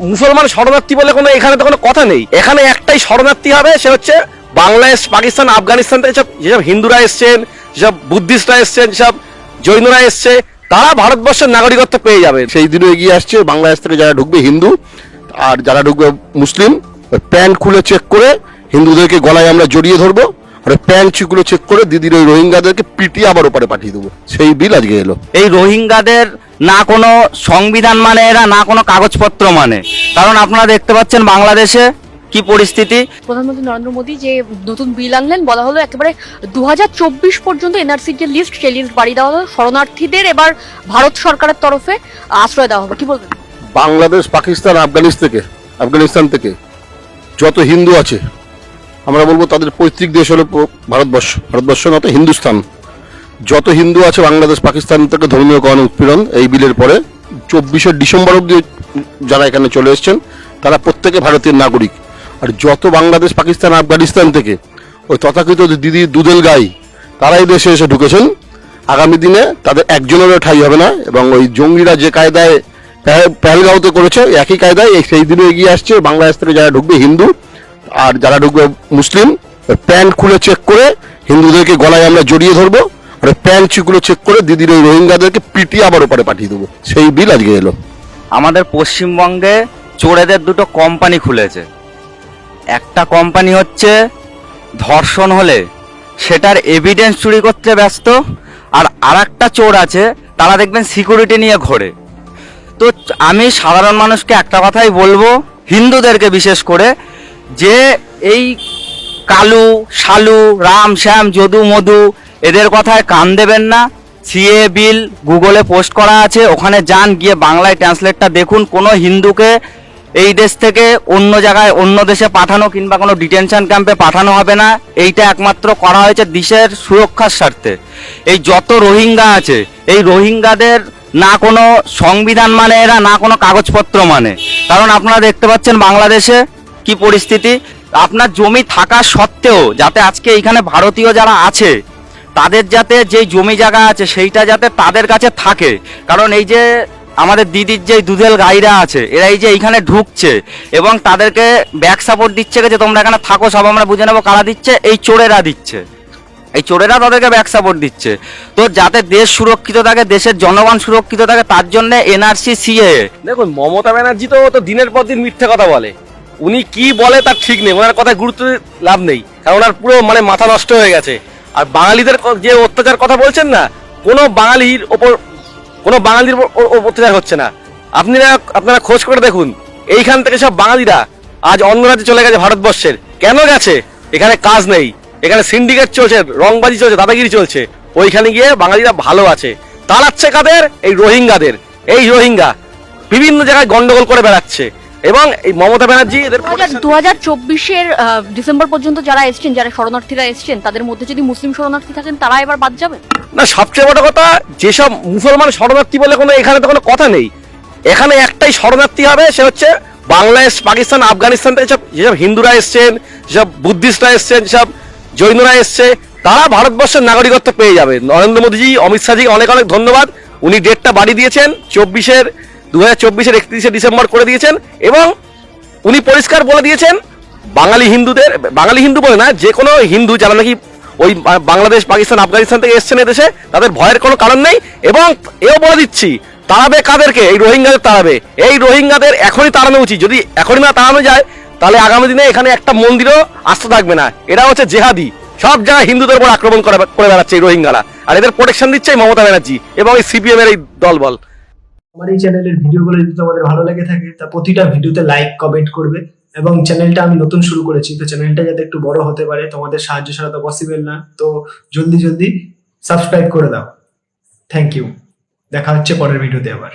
মুসলমান শরণার্থী বলে কোনো এখানে তো কোনো কথা নেই। এখানে একটাই শরণার্থী হবে সে হচ্ছে বাংলাদেশ পাকিস্তান আফগানিস্তান থেকে যেসব যেসব হিন্দুরা এসছেন যেসব বুদ্ধিস্টরা এসছেন যেসব জৈনরা এসছে তারা ভারতবর্ষের নাগরিকত্ব পেয়ে যাবে। সেই দিনও এগিয়ে আসছে বাংলাদেশ থেকে যারা ঢুকবে হিন্দু আর যারা ঢুকবে মুসলিম প্যান্ট খুলে চেক করে হিন্দুদেরকে গলায় আমরা জড়িয়ে ধরবো আর প্যান্টগুলো চেক করে দিদির ওই রোহিঙ্গাদেরকে পিটিয়ে আবার ওপারে পাঠিয়ে দেবো। সেই বিল আজকে এলো। এই রোহিঙ্গাদের না কোনো সংবিধান মানে এরা না কোনো কাগজপত্র মানে। কারণ আপনারা দেখতে পাচ্ছেন বাংলাদেশে কি পরিস্থিতি। প্রধানমন্ত্রী নরেন্দ্র মোদী যে নতুন বিল আনলেন বলা হলো একেবারে দু হাজার চব্বিশ পর্যন্ত এনআরসির যে লিস্ট সেই লিস্ট বাড়িয়ে দেওয়া হলো। শরণার্থীদের এবার ভারত সরকারের তরফে আশ্রয় দেওয়া হবে। কি বলবেন? বাংলাদেশ পাকিস্তান আফগানিস্তান থেকে আফগানিস্তান থেকে যত হিন্দু আছে আমরা বলব তাদের পৈতৃক দেশ হলো ভারতবর্ষ। ভারতবর্ষ না তো হিন্দুস্তান যত হিন্দু আছে বাংলাদেশ, পাকিস্তান থেকে ধর্মীয় কারণে উৎপীড়ন, এই বিলের পরে চব্বিশে ডিসেম্বর অব্দি যারা এখানে চলে এসছেন, তারা প্রত্যেকে ভারতীয় নাগরিক। আর যত বাংলাদেশ, পাকিস্তান, আফগানিস্তান থেকে ওই তথাকথিত দিদি দুধেল গাই, তারাই দেশে এসে ঢুকেছেন। আগামী দিনে তাদের একজনেরও ঠাই হবে না এবং ওই জঙ্গিরা যে কায়দায় পেহেলগাঁওতে করেছে একই কায়দায় সেই দিনে এগিয়ে আসছে। বাংলাদেশ থেকে যারা ঢুকবে হিন্দু আর যারা ঢুকবে মুসলিম প্যান্ট খুলে চেক করে হিন্দুদেরকে গলায় আমরা জড়িয়ে ধরবো। আর ওই প্যান্টগুলো চেক করে দিদির ওই রোহিঙ্গাদেরকে পিটিয়ে আবার ওপারে পাঠিয়ে দেবো। সেই বিল আজকে এলো। আমাদের পশ্চিমবঙ্গে চোরেদের দুটো কোম্পানি খুলেছে। একটা কোম্পানি হচ্ছে ধর্ষণ হলে, সেটার এভিডেন্স চুরি করতে ব্যস্ত, আর আরেকটা চোর আছে, তারা দেখবেন সিকিউরিটি নিয়ে ঘোরে। তো আমি সাধারণ মানুষকে একটা কথাই বলব, হিন্দুদেরকে বিশেষ করে, যে এই কালু, শালু, রাম, শ্যাম, যদু, মধু এদের কথায় কান দেবেন না। সিএ বিল গুগলে পোস্ট করা আছে, ওখানে যান, গিয়ে বাংলায় ট্রান্সলেটটা দেখুন। কোনো হিন্দুকে এই দেশ থেকে অন্য জায়গায়, অন্য দেশে পাঠানো কিংবা কোনো ডিটেনশন ক্যাম্পে পাঠানো হবে না। এইটা একমাত্র করা হয়েছে দেশের সুরক্ষার স্বার্থে। এই যত রোহিঙ্গা আছে, এই রোহিঙ্গাদের না কোনো সংবিধান মানে এরা, না কোনো কাগজপত্র মানে। কারণ আপনারা দেখতে পাচ্ছেন বাংলাদেশে কি পরিস্থিতি। আপনার জমি থাকা সত্ত্বেও, যাতে আজকে এখানে ভারতীয় যারা আছে তাদের যাতে যেই জমি জায়গা আছে সেইটা যাতে তাদের কাছে থাকে। কারণ এই যে আমাদের দিদির যে দুধেল গাইরা আছে, এরা এই যে এইখানে ঢুকছে এবং তাদেরকে ব্যাক সাপোর্ট দিচ্ছে যে তোমরা এখানে থাকো, সব আমরা বুঝে নেব কারা দিচ্ছে, এই চোরেরা দিচ্ছে। এই চোরেরা তাদেরকে ব্যাক সাপোর্ট দিচ্ছে। তো যাতে দেশ সুরক্ষিত থাকে, দেশের জনগণ সুরক্ষিত থাকে, তার জন্য এনআরসি সিএ দেখুন, মমতা ব্যানার্জি তো তো দিনের পর দিন মিথ্যে কথা বলে। উনি কি বলে তার ঠিক নেই, ওনার কথায় গুরুত্ব লাভ নেই। কারণ ওনার পুরো মানে মাথা নষ্ট হয়ে গেছে। আর বাঙালিদের যে অত্যাচার কথা বলছেন না, কোনো বাঙালির ওপর, কোনো বাঙালির অত্যাচার হচ্ছে না। আপনারা আপনারা খোঁজ করে দেখুন। এইখান থেকে সব বাঙালিরা আজ অন্য রাজ্যে চলে গেছে ভারতবর্ষের। কেন গেছে? এখানে কাজ নেই। এখানে সিন্ডিকেট চলছে, রংবাজি চলছে, দাদাগিরি চলছে। ওইখানে গিয়ে বাঙালিরা ভালো আছে। তাড়াচ্ছে কাদের? এই রোহিঙ্গাদের। এই রোহিঙ্গা। বিভিন্ন জায়গায় গন্ডগোল করে বেড়াচ্ছে। এবং এই মমতা ব্যানার্জি এদের দু হাজার চব্বিশের ডিসেম্বর পর্যন্ত যারা এসছেন যারা শরণার্থীরা এসছেন তাদের মধ্যে যদি মুসলিম শরণার্থী থাকেন তারা এবার বাদ যাবে না সবচেয়ে বড় কথা যেসব মুসলমান শরণার্থী বলে কোনো এখানে তো কোনো কথা নেই। এখানে একটাই শরণার্থী হবে সে হচ্ছে বাংলাদেশ পাকিস্তান আফগানিস্তান থেকে যেসব যেসব হিন্দুরা এসছেন যেসব বুদ্ধিস্টরা এসছেন যেসব জৈনরা এসছে তারা ভারতবর্ষের নাগরিকত্ব পেয়ে যাবে। নরেন্দ্র মোদীজি অমিত শাহজি অনেক অনেক ধন্যবাদ। উনি ডেটটা বাড়িয়ে দিয়েছেন চব্বিশের দু হাজার চব্বিশের একত্রিশে ডিসেম্বর করে দিয়েছেন এবং উনি পরিষ্কার বলে দিয়েছেন, বাঙালি হিন্দুদের, বাঙালি হিন্দু বলে না, যে কোনো হিন্দু যারা নাকি ওই বাংলাদেশ, পাকিস্তান, আফগানিস্তান থেকে এসছেন এদেশে, তাদের ভয়ের কোনো কারণ নেই এবং এও বলে দিচ্ছি তাড়াবে কাদেরকে? এই রোহিঙ্গাদের তাড়াবে এই রোহিঙ্গাদের এখনই তাড়ানো উচিত। যদি এখনই না তাড়ানো যায়, তাহলে আগামী দিনে এখানে একটা মন্দিরও আসতে থাকবে না। এরা হচ্ছে জেহাদি। সব জায়গায় হিন্দুদের উপর আক্রমণ করে বেড়াচ্ছে এই রোহিঙ্গারা। আর এদের প্রোটেকশন দিচ্ছে মমতা ব্যানার্জি এবং এই সিপিএম এর এই দলবল। আমার এই চ্যানেলের ভিডিওগুলো যদি তোমাদের ভালো লেগে থাকে, তা প্রতিটা ভিডিওতে লাইক কমেন্ট করবে। এবং চ্যানেলটা আমি নতুন শুরু করেছি, তো চ্যানেলটা যাতে একটু বড় হতে পারে, তোমাদের সাহায্য ছাড়া তো পসিবল না। তো জলদি জলদি সাবস্ক্রাইব করে দাও। থ্যাংক ইউ দেখা হচ্ছে পরের ভিডিওতে আবার।